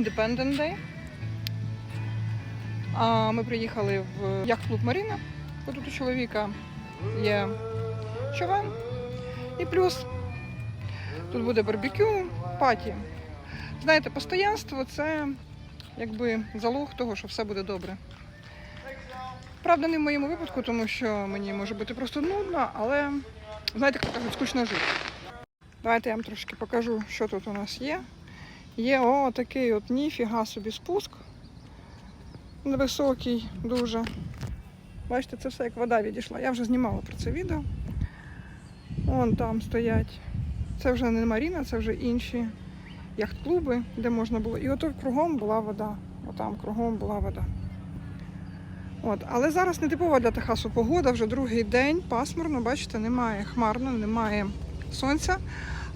Independent Day. А ми приїхали в яхт-клуб Маріна. Бо Тут у чоловіка є човен. І плюс тут буде барбекю, паті. Знаєте, постоянство це якби залог того, що все буде добре. Правда, не в моєму випадку, тому що мені може бути просто нудно, але знаєте, як кажуть, скучно жити. Давайте я вам трошки покажу, що тут у нас є. Є о, такий от ніфіга собі спуск. Невисокий дуже. Бачите, це все як вода відійшла. Я вже знімала про це відео. Вон там стоять. Це вже не Маріна, це вже інші яхт-клуби, де можна було. І ото кругом була вода. Отам кругом була вода. От. Але зараз не типова для Техасу погода, вже другий день, пасмурно, бачите, немає хмарно, немає сонця.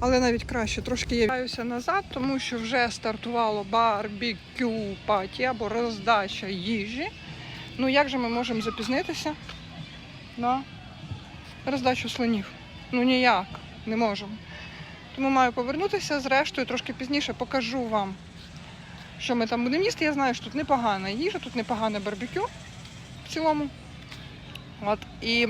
Але навіть краще трошки є. Вертаюся назад, тому що вже стартувало барбекю паті або роздача їжі. Ну як же ми можемо запізнитися на роздачу слонів? Ну ніяк, не можемо. Тому маю повернутися. Зрештою, трошки пізніше покажу вам, що ми там будемо їсти. Я знаю, що тут непогана їжа, тут непогане барбекю в цілому. От, і...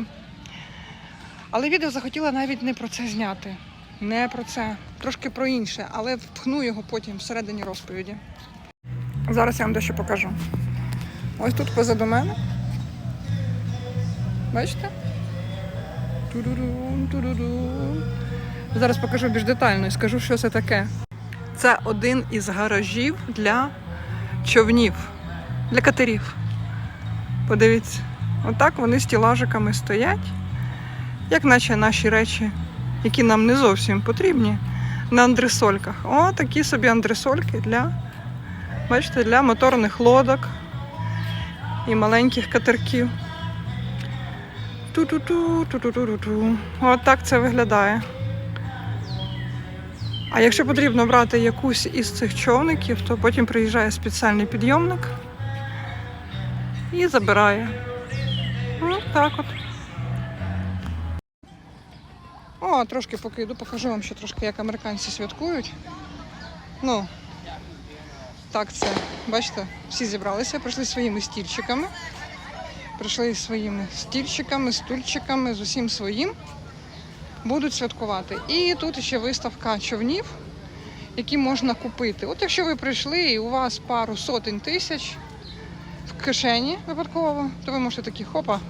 Але відео захотіла навіть не про це зняти. Не про це, трошки про інше, але впхну його потім всередині розповіді. Зараз я вам дещо покажу. Ось тут позаду мене. Бачите? Турурун, турурун. Зараз покажу більш детально і скажу, що це таке. Це один із гаражів для човнів, для катерів. Подивіться, отак вони з тілажиками стоять, як наче наші речі, які нам не зовсім потрібні, на андресольках. О, такі собі андресольки для, бачите, для моторних лодок і маленьких катерків. Ту-ту-ту, ту-ту-ту-ту. От так це виглядає. А якщо потрібно брати якусь із цих човників, то потім приїжджає спеціальний підйомник і забирає. Ну, так от. О, трошки поки йду, покажу вам ще трошки, як американці святкують. Ну, так це, бачите, всі зібралися, прийшли своїми стільчиками. Прийшли своїми стільчиками, стульчиками, з усім своїм. Будуть святкувати. І тут ще виставка човнів, які можна купити. От якщо ви прийшли і у вас пару сотень тисяч в кишені випадково, то ви можете такі хопа.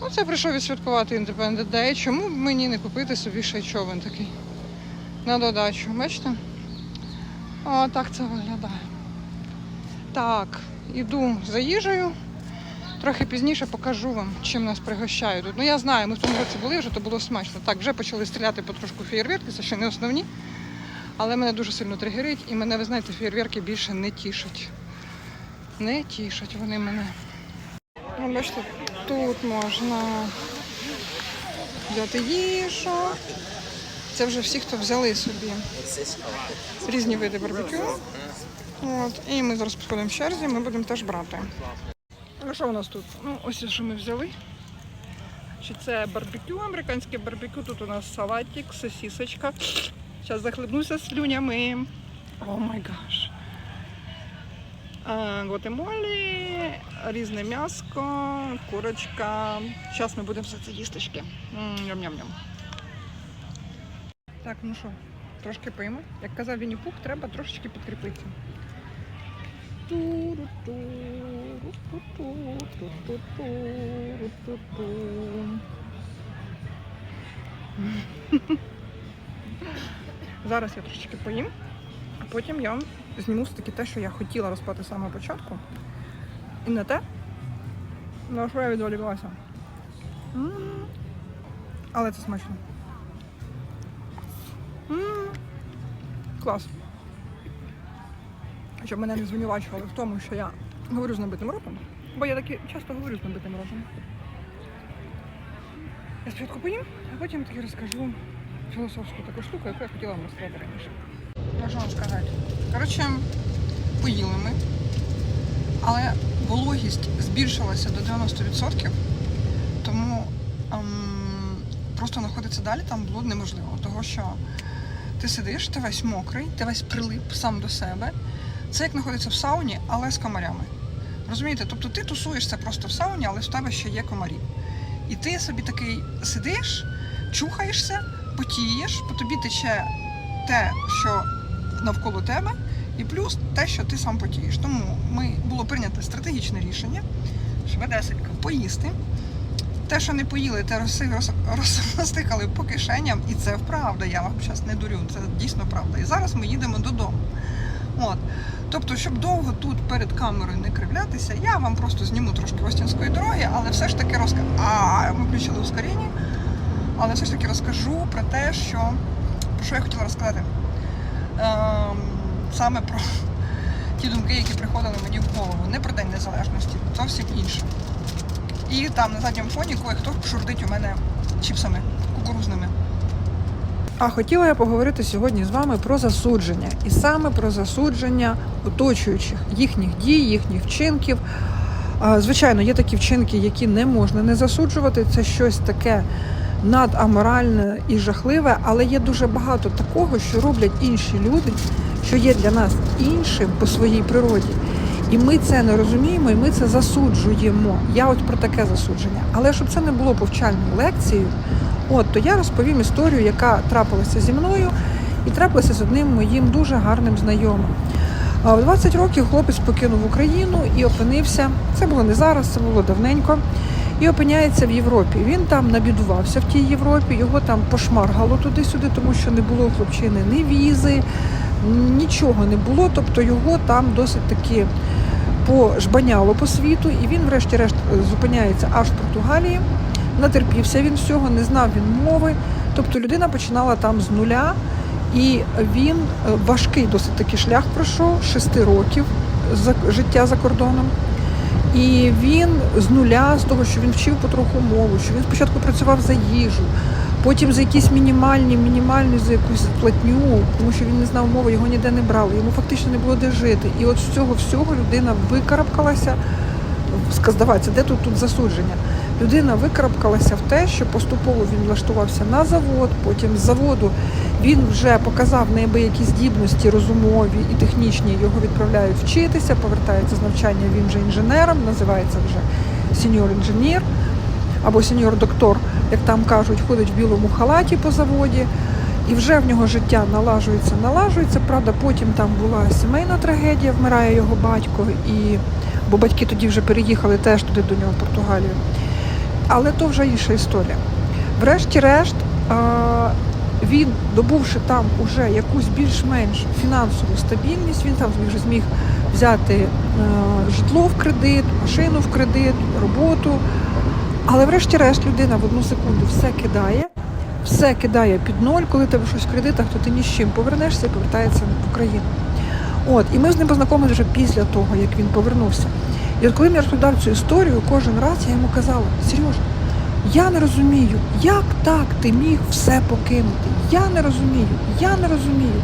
Оце прийшов відсвяткувати Independent Day. Чому б мені не купити собі ще човен такий на додачу? Бачите? О, так це виглядає. Так, іду за їжею. Трохи пізніше покажу вам, чим нас пригощають тут. Ну я знаю, ми в тому році були вже, то було смачно. Так, вже почали стріляти потрошку фєєрверки, це ще не основні. Але мене дуже сильно тригерить і мене, ви знаєте, фєєрверки більше не тішать. Не тішать вони мене. Ну, бачите, тут можна взяти їжу. Це вже всі, хто взяли собі різні види барбекю. От, і ми зараз підходимо в черзі, ми будемо теж брати. Ну що у нас тут? Ну, ось що ми взяли. Чи це барбекю, американське барбекю. Тут у нас салатик, сосисочка. Зараз захлебнуся слюнями. О май гаш. Гватемолі, різне м'яско, курочка. Зараз ми будемо все це їсточки. Ням-ням-ням. Так, ну що, трошки поїмо. Як казав Вінні Пух, треба трошечки підкріпитися. Зараз я трошечки поїм, а потім я зніму все-таки те, що я хотіла розпати з самого початку. І не те, на що я відволіклася. Але це смачно. М. Клас. Щоб мене не звинувачували в тому, що я говорю з набитим ротом, бо я таки часто говорю з набитим ротом. Я спочатку поїм, а потім таки розкажу філософську таку штуку, яку я хотіла вам розказати раніше. Що вам сказати? Коротше, поїли ми, але вологість збільшилася до 90%, тому ем, просто знаходитися далі там було неможливо, того що ти сидиш, ти весь мокрий, ти весь прилип сам до себе. Це як знаходиться в сауні, але з комарями. Розумієте? Тобто ти тусуєшся просто в сауні, але в тебе ще є комарі. І ти собі такий сидиш, чухаєшся, потієш, по тобі тече те, що навколо тебе, і плюс те, що ти сам потієш. Тому ми було прийнято стратегічне рішення швидесенько поїсти. Те, що не поїли, те роси- роз- роз- розтикали по кишеням, і це правда. Я вам зараз не дурю, це дійсно правда. І зараз ми їдемо додому. От. Тобто, щоб довго тут перед камерою не кривлятися, я вам просто зніму трошки Остінської дороги, але все ж таки розкажу. А, ми включили ускоріння, але все ж таки розкажу про те, що про що я хотіла розказати. Ем, саме про ті думки, які приходили мені в голову. Не про День Незалежності, зовсім інше. І там на задньому фоні кое-хто шурдить у мене чіпсами кукурузними. А хотіла я поговорити сьогодні з вами про засудження, і саме про засудження оточуючих їхніх дій, їхніх вчинків. Звичайно, є такі вчинки, які не можна не засуджувати. Це щось таке надаморальне і жахливе, але є дуже багато такого, що роблять інші люди, що є для нас іншим по своїй природі. І ми це не розуміємо, і ми це засуджуємо. Я от про таке засудження. Але щоб це не було повчальною лекцією, от то я розповім історію, яка трапилася зі мною, і трапилася з одним моїм дуже гарним знайомим. В 20 років хлопець покинув Україну і опинився. Це було не зараз, це було давненько. І опиняється в Європі. Він там набідувався в тій Європі, його там пошмаргало туди-сюди, тому що не було у хлопчини ні візи, нічого не було. Тобто його там досить таки пожбаняло по світу, і він, врешті-решт, зупиняється аж в Португалії. Натерпівся він всього, не знав він мови. Тобто людина починала там з нуля, і він е, важкий досить таки шлях пройшов, шести років життя за кордоном. І він з нуля, з того, що він вчив потроху мову, що він спочатку працював за їжу, потім за якісь мінімальні, мінімальні за якусь платню, тому що він не знав мови, його ніде не брали, йому фактично не було де жити. І от з цього всього людина викарабкалася. Здавається, де тут тут засудження? Людина викарабкалася в те, що поступово він влаштувався на завод, потім з заводу він вже показав неабиякі здібності розумові і технічні, його відправляють вчитися, повертається з навчання, він вже інженером, називається вже сеньор-інженер або сеньор-доктор, як там кажуть, ходить в білому халаті по заводі. І вже в нього життя налажується, налажується. Правда, потім там була сімейна трагедія, вмирає його батько, і бо батьки тоді вже переїхали теж туди до нього в Португалію. Але то вже інша історія. Врешті-решт, він, добувши там уже якусь більш-менш фінансову стабільність, він там вже зміг взяти е, житло в кредит, машину в кредит, роботу. Але врешті-решт людина в одну секунду все кидає, все кидає під ноль, коли тебе щось в кредитах, то ти ні з чим повернешся і повертається в Україну. От, і ми з ним познайомилися вже після того, як він повернувся. І от коли він розповідав цю історію, кожен раз я йому казала, Сережа, я не розумію, як так ти міг все покинути. Я не розумію, я не розумію,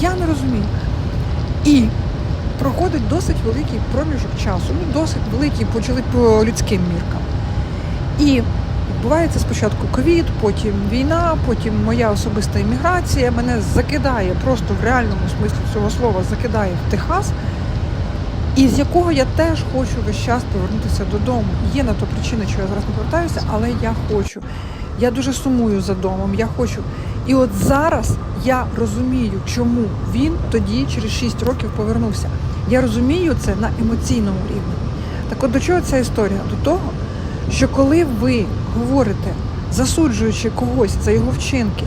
я не розумію. І проходить досить великий проміжок часу, ну досить великий, по людським міркам. І відбувається спочатку ковід, потім війна, потім моя особиста імміграція. Мене закидає просто в реальному смислі цього слова, закидає в Техас, і з якого я теж хочу весь час повернутися додому. Є на то причина, що я зараз не повертаюся, але я хочу. Я дуже сумую за домом, я хочу. І от зараз я розумію, чому він тоді, через 6 років, повернувся. Я розумію це на емоційному рівні. Так от до чого ця історія? До того, що коли ви говорите, засуджуючи когось за його вчинки,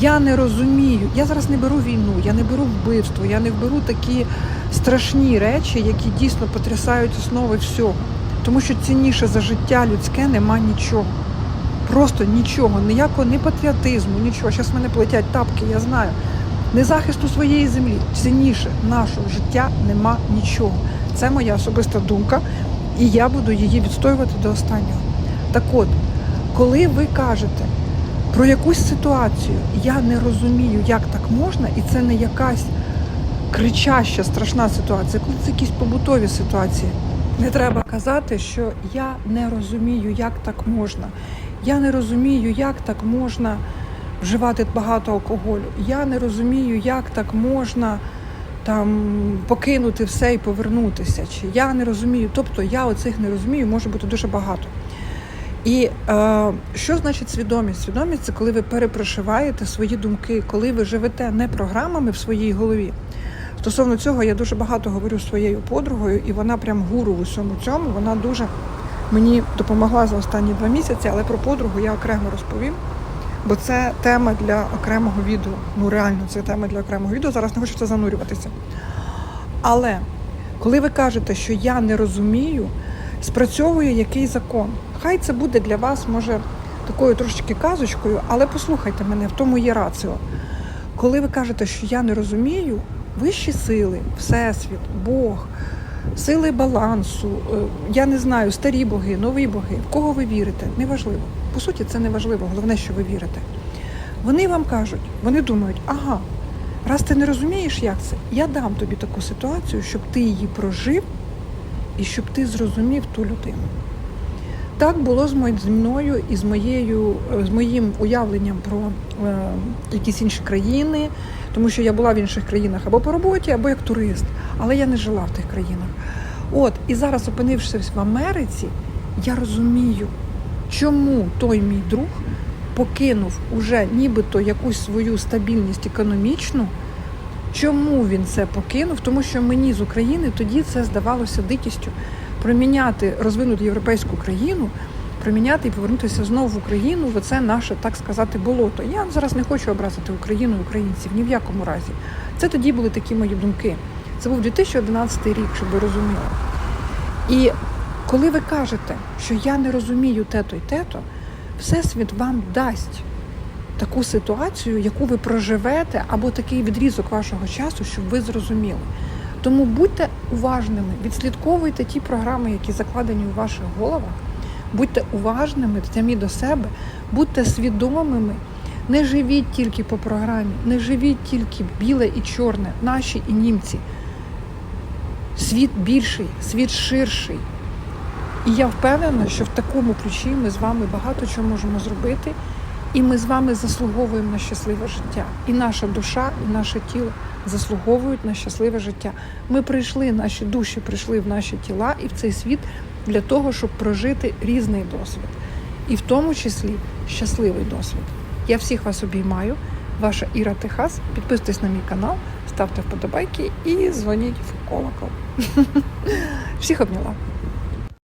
я не розумію, я зараз не беру війну, я не беру вбивство, я не беру такі страшні речі, які дійсно потрясають основи всього. Тому що цінніше за життя людське нема нічого. Просто нічого, ніякого ні патріотизму, нічого. Зараз мене плетять тапки, я знаю. Не захисту своєї землі. Цінніше нашого життя нема нічого. Це моя особиста думка, і я буду її відстоювати до останнього. Так от, коли ви кажете про якусь ситуацію, я не розумію, як так можна, і це не якась кричаща, страшна ситуація, коли це якісь побутові ситуації. Не треба казати, що я не розумію, як так можна. Я не розумію, як так можна вживати багато алкоголю. Я не розумію, як так можна там покинути все і повернутися. Чи я не розумію. Тобто я оцих не розумію, може бути дуже багато. І е, що значить свідомість? Свідомість це коли ви перепрошиваєте свої думки, коли ви живете не програмами в своїй голові. Стосовно цього я дуже багато говорю з своєю подругою, і вона прям гуру в усьому цьому. Вона дуже мені допомогла за останні два місяці, але про подругу я окремо розповім. Бо це тема для окремого відео. Ну реально, це тема для окремого відео. Зараз не це занурюватися. Але коли ви кажете, що я не розумію, спрацьовує який закон. Хай це буде для вас, може, такою трошечки казочкою, але послухайте мене, в тому є раціо. Коли ви кажете, що я не розумію, вищі сили, Всесвіт, Бог, сили балансу, е, я не знаю, старі боги, нові боги, в кого ви вірите, неважливо. По суті, це не важливо, головне, що ви вірите. Вони вам кажуть, вони думають, ага, раз ти не розумієш, як це, я дам тобі таку ситуацію, щоб ти її прожив і щоб ти зрозумів ту людину. Так було зі мною і з моєю з моїм уявленням про е, якісь інші країни, тому що я була в інших країнах або по роботі, або як турист, але я не жила в тих країнах. От і зараз, опинившись в Америці, я розумію, чому той мій друг покинув уже нібито якусь свою стабільність економічну. Чому він це покинув? Тому що мені з України тоді це здавалося дикістю проміняти розвинуту європейську країну, проміняти і повернутися знову в Україну. в Оце наше, так сказати, болото. Я зараз не хочу образити Україну українців ні в якому разі. Це тоді були такі мої думки. Це був 2011 рік, щоб ви розуміли. І коли ви кажете, що я не розумію те-то й те-то, Всесвіт вам дасть таку ситуацію, яку ви проживете, або такий відрізок вашого часу, щоб ви зрозуміли. Тому будьте уважними, відслідковуйте ті програми, які закладені у ваших головах, будьте уважними самі до себе, будьте свідомими. Не живіть тільки по програмі, не живіть тільки біле і чорне, наші і німці. Світ більший, світ ширший. І я впевнена, що в такому ключі ми з вами багато чого можемо зробити, і ми з вами заслуговуємо на щасливе життя. І наша душа, і наше тіло заслуговують на щасливе життя. Ми прийшли, наші душі прийшли в наші тіла і в цей світ для того, щоб прожити різний досвід, і в тому числі щасливий досвід. Я всіх вас обіймаю. Ваша Іра Техас. Підписуйтесь на мій канал, ставте вподобайки і дзвоніть в колокол. Всіх обняла.